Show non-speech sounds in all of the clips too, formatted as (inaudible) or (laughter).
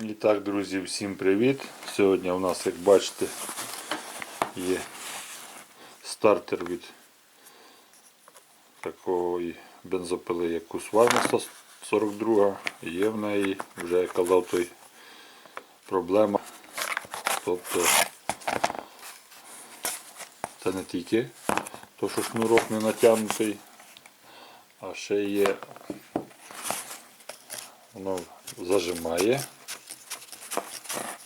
І так, друзі, всім привіт! Сьогодні у нас, як бачите, є стартер від такої бензопили, як Кусварна 142. Є в неї, вже як казав той проблема. Тобто це не тільки то, що шнурок не натягнутий, а ще є воно зажимає.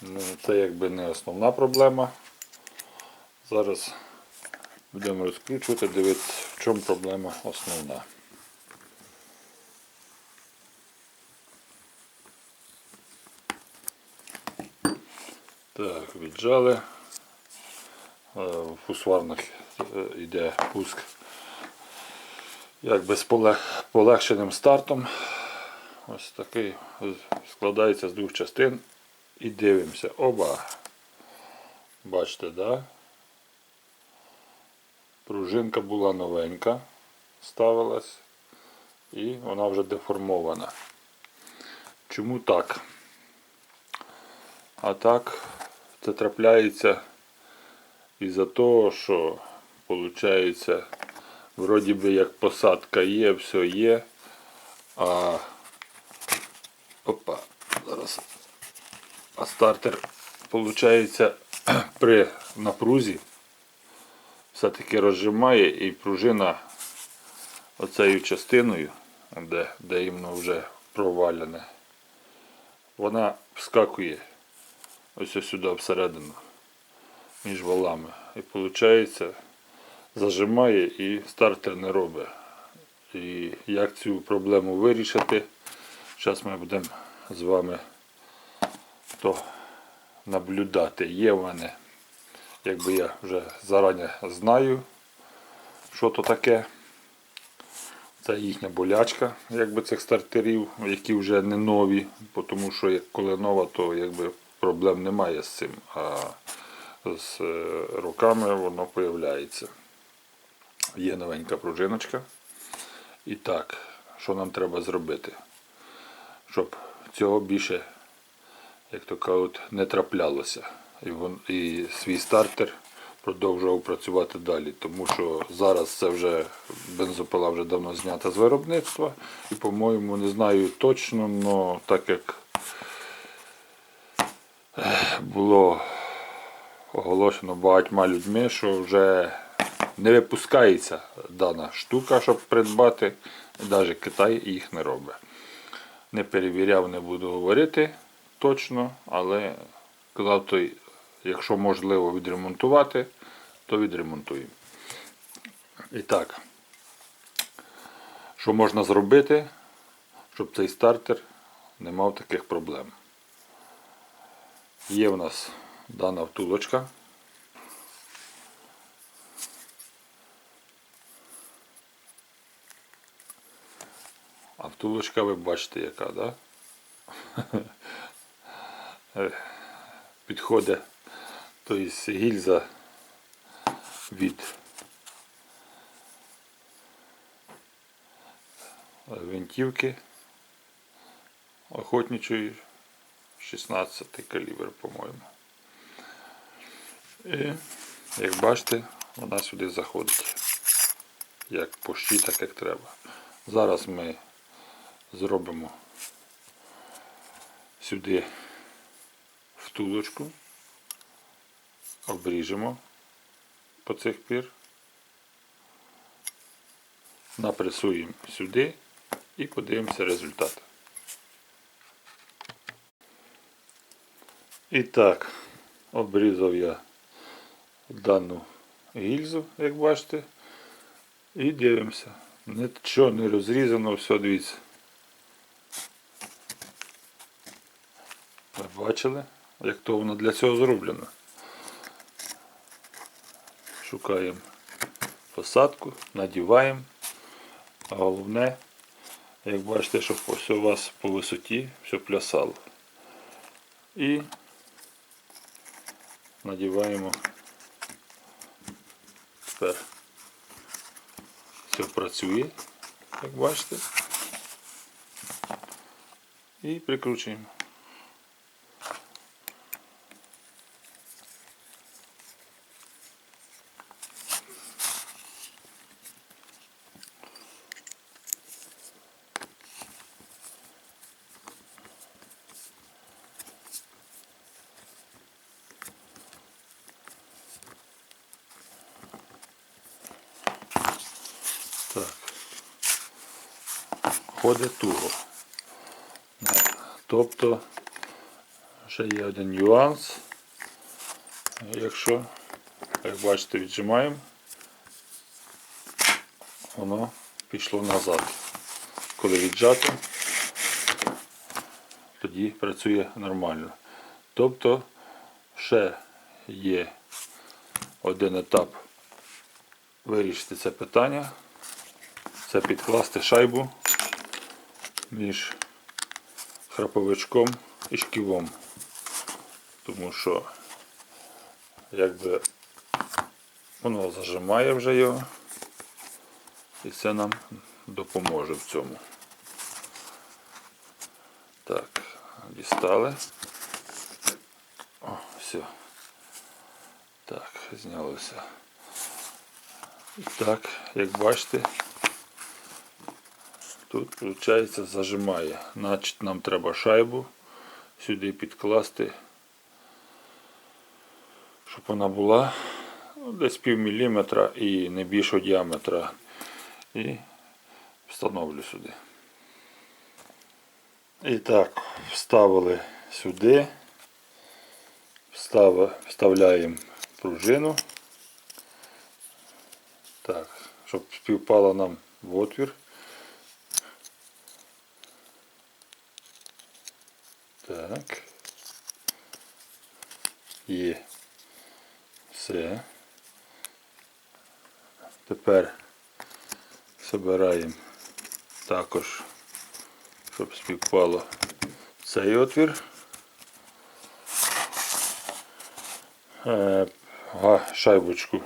Ну, це якби не основна проблема. Зараз будемо розкручувати, дивитися, в чому проблема основна. Так, віджали. Е, В фусварних е, йде пуск якби з полегшеним стартом. Ось такий складається з двох частин. І дивимося. Оба. Бачите, да? Пружинка була новенька, ставилась, і вона вже деформована. Чому так? А так, це трапляється із-за того, що виходить, вроді би як посадка є, все є, а опа, зараз а стартер, виходить, (clears throat) при напрузі все-таки розжимає і пружина оцею частиною, де, де іменно вже провалене, вона вскакує ось ось сюди всередину між валами. І виходить, зажимає і стартер не робить. І як цю проблему вирішити, зараз ми будемо з вами то наблюдати. Є в мене, якби я вже зарані знаю, що то таке. Це їхня болячка, якби цих стартерів, які вже не нові, тому що коли нова, то якби проблем немає з цим, а з е, роками воно появляється. Є новенька пружиночка. І так, що нам треба зробити? Щоб цього більше як то кажуть, не траплялося. І, вон, і свій стартер продовжував працювати далі. Тому що зараз це вже бензопила вже давно знята з виробництва. І, по-моєму, не знаю точно, але так як було оголошено багатьма людьми, що вже не випускається дана штука, щоб придбати. Навіть Китай їх не робить. Не перевіряв, не буду говорити точно, але казав той, якщо можливо відремонтувати, то відремонтуємо. І так, що можна зробити, щоб цей стартер не мав таких проблем. Є в нас дана втулочка. А втулочка ви бачите яка, да? Підходить тобто гільза від винтівки охотничої 16 калібр, по-моєму. І, як бачите, вона сюди заходить. Як по щі, так як треба. Зараз ми зробимо сюди втулочку, обріжемо по цих пір, напресуємо сюди і подивимося результат. І так, обрізав я дану гільзу, як бачите, і дивимося. Нічого не розрізано, все дивіться. Бачили, як то воно для цього зроблено. Шукаємо посадку, надіваємо. А головне, як бачите, щоб все у вас по висоті все плясало. І надіваємо тепер все працює, як бачите. І прикручуємо. Виходить туго. Тобто ще є один нюанс. Якщо, як бачите, віджимаємо, воно пішло назад. Коли віджати, тоді працює нормально. Тобто ще є один етап вирішити це питання. Це підкласти шайбу між храповичком і шківом. Тому що якби воно зажимає вже його і це нам допоможе в цьому. Так, дістали. О, все. Так, знялося. І так, як бачите, тут виходить зажимає. Значить нам треба шайбу сюди підкласти, щоб вона була ну, десь пів міліметра і не більшого діаметра. І встановлю сюди. І так, вставили сюди, вставляємо пружину. Так, щоб співпало нам в отвір. Так. Є. Все. Тепер збираємо також, щоб співпало цей отвір. Е, Шайбочку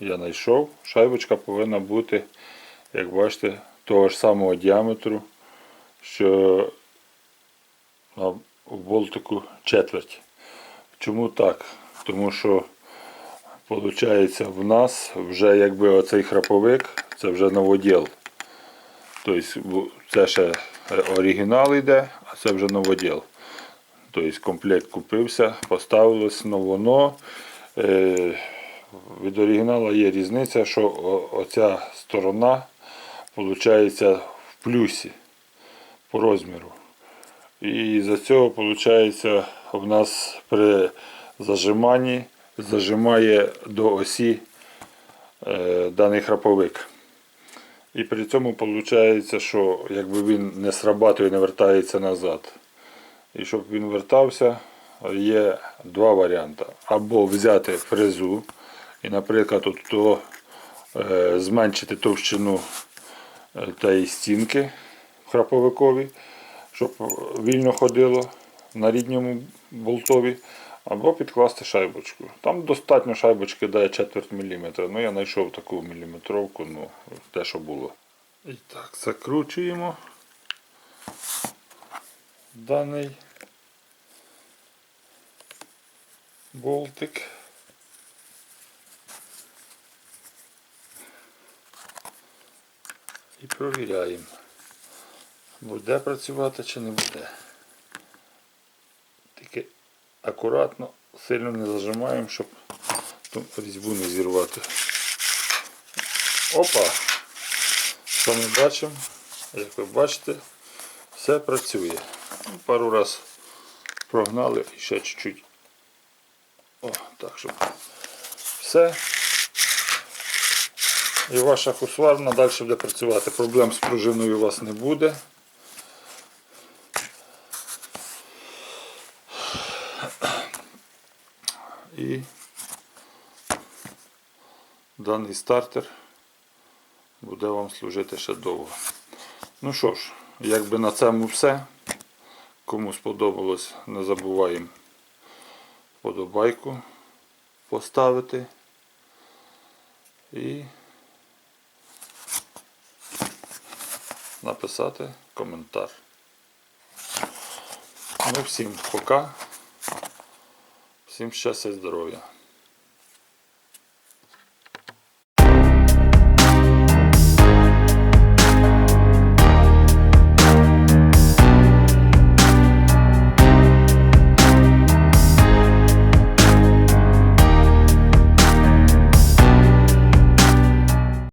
я знайшов. Шайбочка повинна бути, як бачите, того ж самого діаметру, що в болтику четверть. Чому так? Тому що виходить в нас вже якби оцей храповик, це вже новоділ. Тобто це ще оригінал йде, а це вже новоділ. Тобто комплект купився, поставилось, воно е, від оригіналу є різниця, що оця сторона виходить в плюсі по розміру. І за цього виходить в нас при зажиманні зажимає до осі е, даний храповик. І при цьому виходить, що якби він не срабатує, не вертається назад. І щоб він вертався, є два варіанти. Або взяти фрезу і, наприклад, от то, е, зменшити товщину е, тієї стінки храповикові, щоб вільно ходило на рідньому болтові, або підкласти шайбочку. Там достатньо шайбочки дає четверть міліметра. Ну я знайшов таку міліметровку, ну те, що було. І так, закручуємо даний болтик. І провіряємо, буде працювати чи не буде. Акуратно, сильно не зажимаємо, щоб ту різьбу не зірвати. Опа! Що ми бачимо? Як ви бачите, все працює. Пару раз прогнали і ще чуть-чуть. О, так, щоб все. І ваша хусварна далі буде працювати. Проблем з пружиною у вас не буде. І даний стартер буде вам служити ще довго. Ну що ж, якби на цьому все. Кому сподобалось, не забуваємо подобайку поставити і написати коментар. Ну всім пока. Всім щастя здоров'я.